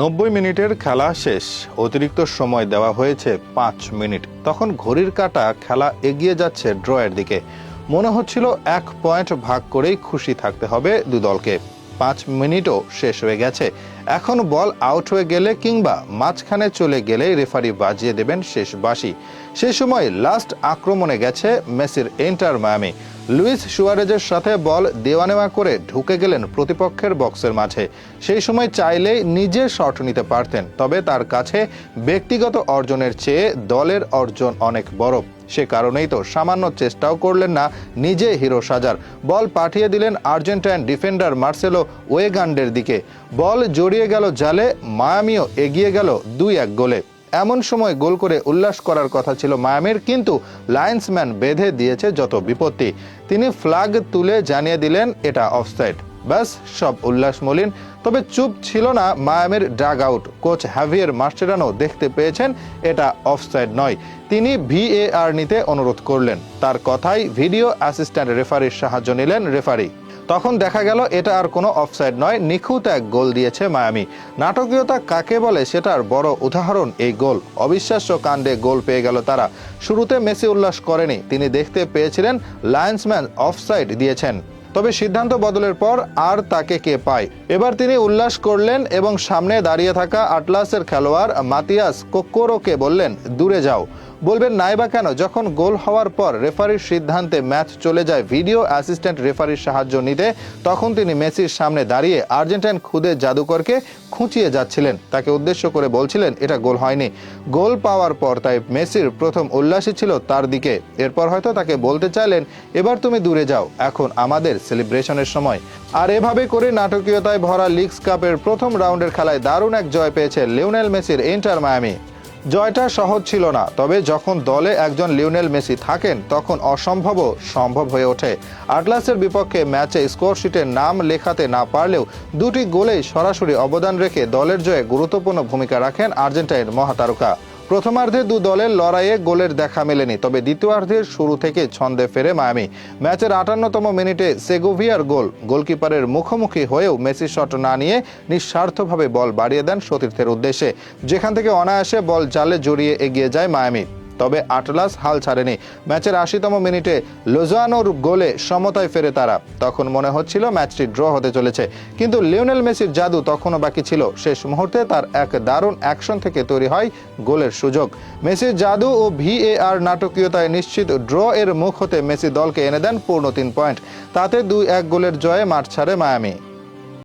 নব্বই মিনিটের খেলা শেষ। অতিরিক্ত সময় দেওয়া হয়েছে পাঁচ মিনিট। তখন ঘড়ির কাঁটা খেলা এগিয়ে যাচ্ছে ড্রয়ের দিকে। মনে হচ্ছিল এক পয়েন্ট ভাগ করেই খুশি থাকতে হবে দু দলকে পাঁচ মিনিটও শেষ হয়ে গেছে। এখন বল আউট হয়ে গেলে কিংবা মাঝখানে চলে গেলে রেফারি বাজিয়ে দেবেন শেষ বাঁশি সে সময় লাস্ট আক্রমণে গেছে মেসির এন্টার মায়ামি। লুইস সুয়ারেজের সাথে বল দেওয়া নেওয়া করে ঢুকে গেলেন প্রতিপক্ষের বক্সের মাঝে। সেই সময় চাইলেই নিজে শট নিতে পারতেন, তবে তার কাছে ব্যক্তিগত অর্জনের চেয়ে দলের অর্জন অনেক বড়। সে কারণেই তো সামান্য চেষ্টাও করলেন না নিজে হিরো সাজার। বল পাঠিয়ে দিলেন আর্জেন্টাইন ডিফেন্ডার মার্সেলো ওয়েগান্ডের দিকে। বল জড়িয়ে গেল জালে, মায়ামিও এগিয়ে গেল দুই এক গোলে। এমন সময় গোল করে উল্লাস করার কথা ছিল মায়ামির, কিন্তু লায়ন্সম্যান বেঁধে দিয়েছে যত বিপত্তি। তিনি ফ্ল্যাগ তুলে জানিয়ে দিলেন, এটা অফসাইড। ব্যাস, সব উল্লাস মলিন। তবে চুপ ছিল না মায়ামের drug out. Coach Javier Mascherano দেখতে পেয়েছেন, এটা অফসাইড নয়। তিনি ভিএআর নিতে অনুরোধ করলেন। তার কথাই ভিডিও অ্যাসিস্ট্যান্ট রেফারির সাহায্য নিলেন রেফারি। তখন দেখা গেল এটা আর কোনো অফসাইড নয়। নিখুঁত এক গোল দিয়েছে মায়ামি। নাটকীয়তা কাকে বলে সেটার বড় উদাহরণ এই গোল। অবিশ্বাস্য কাণ্ডে গোল পেয়ে গেল তারা। শুরুতে মেসি উল্লাস করেনি। তিনি দেখতে পেয়েছিলেন, লায়ন্সম্যান অফসাইড দিয়েছেন। তবে সিদ্ধান্ত বদলের পর আর তাকে কে পায়? এবার তিনি উল্লাস করলেন এবং সামনে দাঁড়িয়ে থাকা আটলাসের খেলোয়াড় মাতিয়াস কোক্কোরোকে বললেন, দূরে যাও। বলবেন নাইবা কেন? যখন গোল হওয়ার পর রেফারির সিদ্ধান্তে ম্যাচ চলে যায় ভিডিও অ্যাসিস্ট্যান্ট রেফারির সাহায্য নিতে, তখন তিনি মেসির সামনে দাঁড়িয়ে আর্জেন্টাইন খুদে জাদুকরকে খুঁচিয়ে যাচ্ছিলেন। তাকে উদ্দেশ্য করে বলছিলেন, এটা গোল হয়নি। গোল পাওয়ার পর তাই মেসির প্রথম উল্লাসই ছিল তার দিকে। এরপর হয়তো তাকে বলতে চাইলেন, এবার তুমি দূরে যাও, এখন আমাদের সেলিব্রেশনের সময়। আর এভাবে করে নাটকীয়তায় ভরা লিগস কাপের প্রথম রাউন্ডের খেলায় দারুণ এক জয় পেয়েছে লিওনেল মেসির ইন্টার মায়ামি। জয়টা সহজ ছিল না, তবে যখন দলে একজন লিওনেল মেসি থাকেন, তখন অসম্ভবও সম্ভব হয়ে ওঠে। আটলাসের বিপক্ষে ম্যাচে স্কোরশিটে নাম লেখাতে না পারলেও দুটি গোলেই সরাসরি অবদান রেখে দলের জয়ে গুরুত্বপূর্ণ ভূমিকা রাখেন আর্জেন্টাইন মহাতারকা। প্রথমার্ধে দু দলের লড়াইয়ে গোলের দেখা মেলেনি, তবে দ্বিতীয়ার্ধের শুরু থেকে ছন্দে ফেরে মায়ামি। ম্যাচের আটান্নতম মিনিটে সেগোভিয়ার গোল, গোলকিপারের মুখোমুখি হয়েও মেসি শট না নিয়ে নিঃস্বার্থভাবে বল বাড়িয়ে দেন সতীর্থের উদ্দেশ্যে। যেখান থেকে অনায়াসে বল জালে জড়িয়ে এগিয়ে যায় মায়ামি। তবে আটলাস হাল ছাড়েনি। ম্যাচের আশিতম মিনিটে লোজানোর গোলে সমতায় ফেরে তারা। তখন মনে হচ্ছিল ম্যাচটি ড্র হতে চলেছে। কিন্তু লিওনেল মেসির জাদু তখনও বাকি ছিল। শেষ মুহূর্তে তার এক দারুণ অ্যাকশন থেকে তৈরি হয় গোলের সুযোগ। মেসির জাদু ও ভিএআর নাটকীয়তায় নিশ্চিত ড্র এর মুখ হতে মেসি দলকে এনে দেন পূর্ণ তিন পয়েন্ট। তাতে দুই এক গোলের জয়ে মাঠ ছাড়ে মায়ামি।